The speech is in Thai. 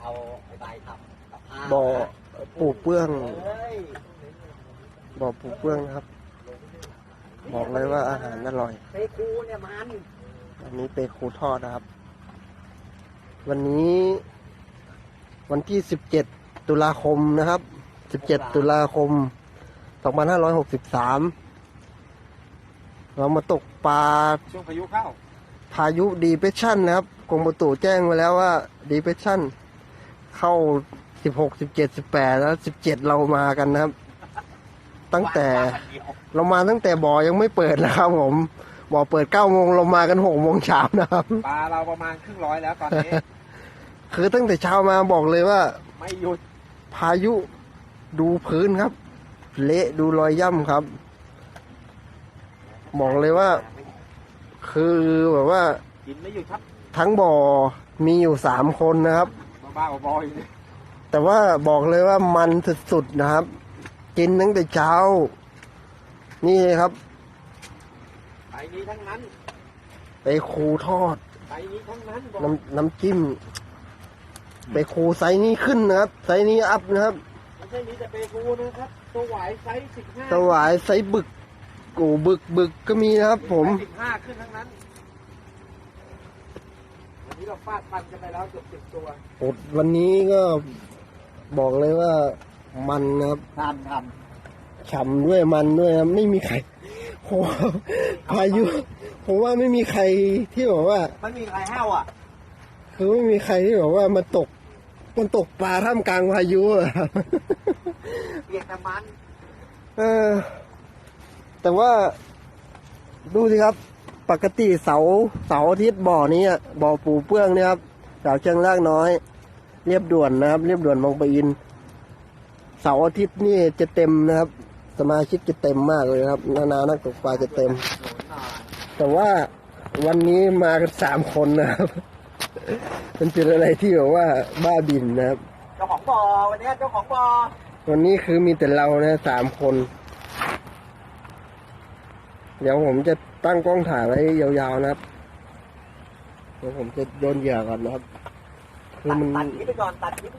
เอาใบทำบ่อปูเปื้องบ่อปูเปื้องครับ บอกเลยว่าอาหารอร่อยเตคูเนี่ยมันอันนี้เปคูทอดนะครับ วันนี้ วันที่17ตุลาคมนะครับ17ตุลาคม2563เรามาตกปลาช่วงพายุเข้า พายุดีเพชชั่นนะครับกรมประตูแจ้งไว้แล้วว่าดีเพชชั่นเข้า16 17 18แล้ว17เรามากันนะครับ ตั้งแต่เรามาตั้งแต่บ่อยังไม่เปิดนะครับผมบ่อเปิด9โมงเรามากัน6โมงเช้านะครับ ปลาเราประมาณครึ่งร้อยแล้วตอนนี้ คือตั้งแต่เช้ามาบอกเลยว่า ไม่หยุดพายุดูพื้นครับ เละดูรอยย่ำครับ บอกเลยว่า คือแบบว่ากินไม่หยุดครับทั้งบ่อมีอยู่สามคนนะครับ บ้าๆบอๆอยู่เลยแต่ว่าบอกเลยว่ามันสุดๆนะครับ กินตั้งแต่เช้า นี่ครับไปนี้ทั้งนั้นไปคูทอด ไปนี้ทั้งนั้นบอกน้ำน้ำจิ้ม ไปคูไซส์นี้ขึ้นนะครับ ไซส์นี้อัพนะครับไม่ใช่มีแต่เปรูนะครับตัวหวายไซส์สิบห้าสวายไซส์บึก โอ้บึกบึกก็มีนะครับ ผมสิบห้าขึ้นทั้งนั้นวันนี้เราฟาดฟันกันไปแล้วเกือบสิบตัวอดวันนี้ก็บอกเลยว่ามันนะครับทำทฉ่ำด้วยมันด้วยนะครับไม่มีใครผมว่าพายุผมว่าไม่มีใครที่บอกว่าำมันมีใครห้าวอะคือไม่มีใครที่บอกว่ามันตกมันตกปลาท่ามกลางพายุอะครับ เปียกแต่มัน เออ แต่ว่าดูสิครับ ปกติเสาเสาร์อาทิตย์บ่อนี้อะบ่อปูเปื้องเนี่ยครับแถวเชียงรากน้อย เรียบด่วนนะครับ เรียบด่วนบางปะอิน เสาร์อาทิตย์นี่จะเต็มนะครับ สมาชิกจะเต็มมากเลยครับ นานานักตกปลาจะเต็ม แต่ว่าวันนี้มากันสามคนนะครับมันเป็นอะไรที่แบบว่าบ้าบินนะครับ เจ้าของบ่อวันเนี้ยเจ้าของบ่อวันนี้คือมีแต่เรานะสามคน เดี๋ยวผมจะตั้งกล้องถ่ายไว้ยาวๆนะครับเดี๋ยวผมจะโยนเหยื่อก่อนนะครับ คือมัน ตัดนี้ไปก่อนตัดนี้